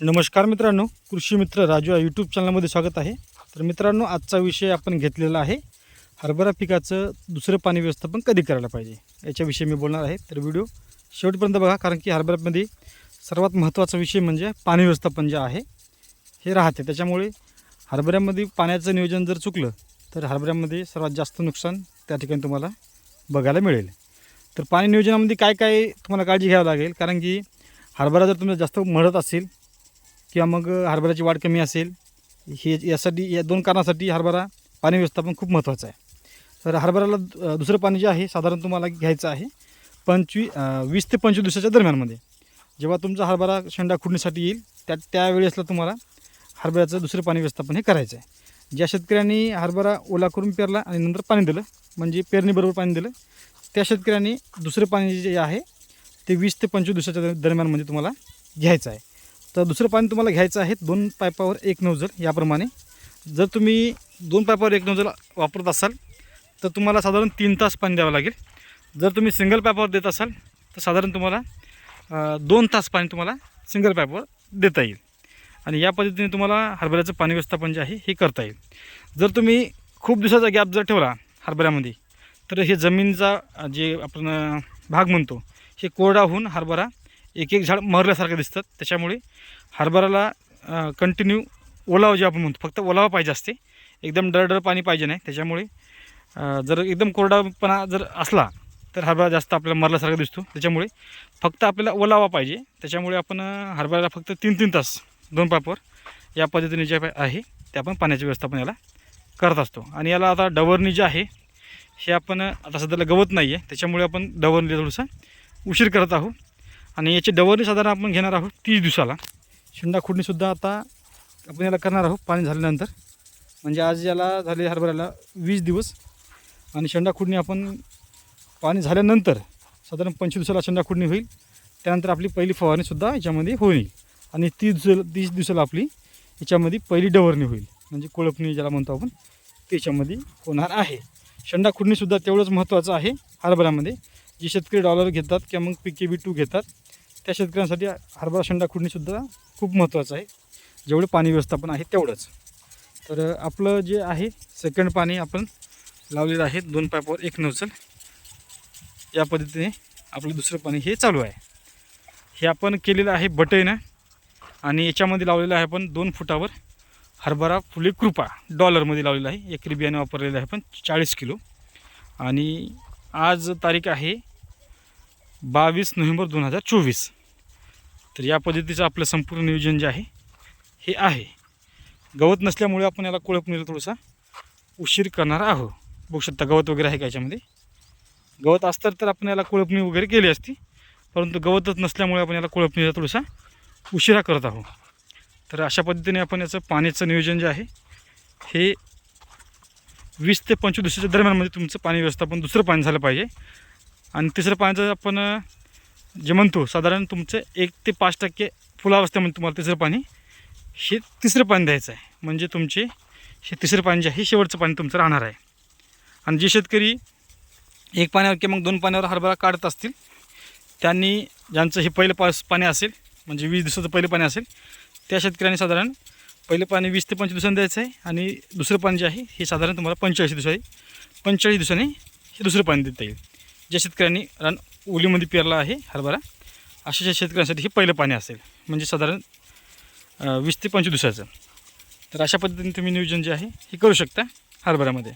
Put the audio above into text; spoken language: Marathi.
नमस्कार मित्रांनो कृषी मित्र राजू या यूट्यूब चॅनलमध्ये स्वागत आहे. तर मित्रांनो आजचा विषय आपण घेतलेला आहे. हरभरा पिकाचं दुसरं पाणी व्यवस्थापन कधी करायला पाहिजे? याच्याविषयी मी बोलणार आहे. तर व्हिडिओ शेवटपर्यंत बघा कारण की हरभऱ्यामध्ये सर्वात महत्त्वाचा विषय म्हणजे पाणी व्यवस्थापन जे आहे हे राहते. त्याच्यामुळे हरभऱ्यामध्ये पाण्याचं नियोजन जर चुकलं तर हरभऱ्यामध्ये सर्वात जास्त नुकसान त्या ठिकाणी तुम्हाला बघायला मिळेल. तर पाणी नियोजनामध्ये काय काय तुम्हाला काळजी घ्यावी लागेल? कारण की हरभरा जर तुम्हाला जास्त मळत असेल किंवा मग हरभऱ्याची वाढ कमी असेल हे यासाठी या दोन कारणासाठी हरभरा पाणी व्यवस्थापन खूप महत्त्वाचं आहे. तर हरभऱ्याला दुसरं पाणी जे आहे साधारण तुम्हाला घ्यायचं आहे पंचवी वीस ते पंचवीस दिवसाच्या दरम्यानमध्ये. जेव्हा तुमचा हरभरा शेंडा खुडण्यासाठी येईल त्या त्यावेळेसला तुम्हाला हरभऱ्याचं दुसरं पाणी व्यवस्थापन हे करायचं आहे. ज्या शेतकऱ्यांनी हरभरा ओला करून पेरला आणि नंतर पाणी दिलं म्हणजे पेरणीबरोबर पाणी दिलं त्या शेतकऱ्यांनी दुसरं पाणी जे आहे ते वीस ते पंचवीस दिवसाच्या दरम्यानमध्ये म्हणजे तुम्हाला घ्यायचं आहे. तर दुसरं पाणी तुम्हाला घ्यायचं आहे दोन पाईपावर एक नोझल याप्रमाणे. जर तुम्ही दोन पाईपावर एक नोझल वापरत असाल तर तुम्हाला साधारण तीन तास पाणी द्यावं लागेल. जर तुम्ही सिंगल पाईपावर देत असाल तर साधारण तुम्हाला दोन तास पाणी तुम्हाला सिंगल पायपावर देता येईल. आणि या पद्धतीने तुम्हाला हरभऱ्याचं पाणी व्यवस्थापन जे आहे हे करता येईल. जर तुम्ही खूप दिवसाचा गॅप जर ठेवला हरभऱ्यामध्ये तर हे जमीनचा जे आपण भाग म्हणतो हे कोरडा होऊन हरभरा एक एक झाड मरल्यासारखं दिसतात. त्याच्यामुळे हरभऱ्याला कंटिन्यू ओलावा जे आपण म्हणतो फक्त ओलावा पाहिजे असते. एकदम डरडर पाणी पाहिजे नाही. त्याच्यामुळे जर एकदम कोरडापणा जर असला तर हरभरा जास्त आपल्याला मरल्यासारखा दिसतो. त्याच्यामुळे फक्त आपल्याला ओलावा पाहिजे. त्याच्यामुळे आपण हरभऱ्याला फक्त तीन तीन तास दोन पापवर या पद्धतीने जे आहे ते आपण पाण्याचे व्यवस्थापन याला करत असतो. आणि याला आता डवरणी जे आहे हे आपण आता सध्याला गवत नाही आहे त्याच्यामुळे आपण डवरणीला थोडंसं उशीर करत आहोत. आणि याची डवरणी साधारण आपण घेणार आहोत तीस दिवसाला. शेंडा खुडणीसुद्धा आता आपण याला करणार आहोत पाणी झाल्यानंतर. म्हणजे आज याला झाले हरभऱ्याला वीस दिवस. आणि शेंडा खुडणी आपण पाणी झाल्यानंतर साधारण पंचवीस दिवसाला शेंडा खुडणी होईल. त्यानंतर आपली पहिली फवारणीसुद्धा याच्यामध्ये होईल. आणि तीस दिवस तीस दिवसाला आपली याच्यामध्ये पहिली डवरणी होईल. म्हणजे कोळपणी ज्याला म्हणतो आपण त्याच्यामध्ये होणार आहे. शेंडा खुडणीसुद्धा तेवढंच महत्त्वाचं आहे हरभऱ्यामध्ये. जे शेतकरी डॉलर घेतात किंवा मग पी के बी टू घेतात त्या शेतकऱ्यांसाठी हरभरा शेंडा खुडणीसुद्धा खूप महत्त्वाचं आहे. जेवढं पाणी व्यवस्थापन आहे तेवढंच. तर आपलं जे आहे सेकंड पाणी आपण लावलेलं आहे दोन पाईपवर एक नवचल या पद्धतीने आपलं दुसरं पाणी हे चालू आहे. हे आपण केलेलं आहे बटईनं आणि याच्यामध्ये लावलेलं आहे आपण दोन फुटावर हरभरा फुले कृपा डॉलरमध्ये लावलेलं आहे. एकरी बियाणे वापरलेलं आहे आपण चाळीस किलो. आणि आज तारीख आहे बावीस नोव्हेंबर दोन हजार चोवीस. तर या पद्धतीचं आपलं संपूर्ण नियोजन जे आहे हे आहे. गवत नसल्यामुळे आपण याला कोळपणीला थोडासा उशीर करणार आहोत. बघू शकता गवत वगैरे आहे का याच्यामध्ये? गवत असतं तर आपण याला कोळपणी वगैरे केली असती परंतु गवतच नसल्यामुळे आपण याला कोळपणीला थोडासा उशिरा करत आहोत. तर अशा पद्धतीने आपण याचं पाण्याचं नियोजन जे आहे हे वीस ते पंचवीस दिवसाच्या म्हणजे तुमचं पाणी व्यवस्थापन दुसरं पाणी झालं पाहिजे. आणि तिसरं पाण्याचं आपण जे म्हणतो साधारण तुमचं एक ते पाच टक्के फुलावस्थेमध्ये तुम्हाला तिसरं पाणी हे तिसरं पाणी द्यायचं आहे. म्हणजे तुमचे हे तिसरं पाणी जे आहे हे शेवटचं पाणी तुमचं राहणार आहे. आणि जे शेतकरी एक पाण्यावर किंवा मग दोन पाण्यावर हरभरा काढत असतील त्यांनी ज्यांचं हे पहिलं पास पाणी असेल म्हणजे वीस दिवसाचं पहिलं पाणी असेल त्या शेतकऱ्यांनी साधारण पहिलं पाणी वीस ते पंचवीस दिवसांनी द्यायचं आहे आणि दुसरं पाणी जे आहे हे साधारण तुम्हाला पंचेचाळीस दिवसांनी पंचेचाळीस दिवसांनी हे दुसरं पाणी देता येईल. ज्या शेतकऱ्यांनी रान ओलीमध्ये पेरला आहे हरभरा अशा ज्या शेतकऱ्यांसाठी हे पहिलं पाणी असेल म्हणजे साधारण वीस ते पंचवीस दिवसाचं. तर अशा पद्धतीने तुम्ही नियोजन जे आहे हे करू शकता हरभऱ्यामध्ये.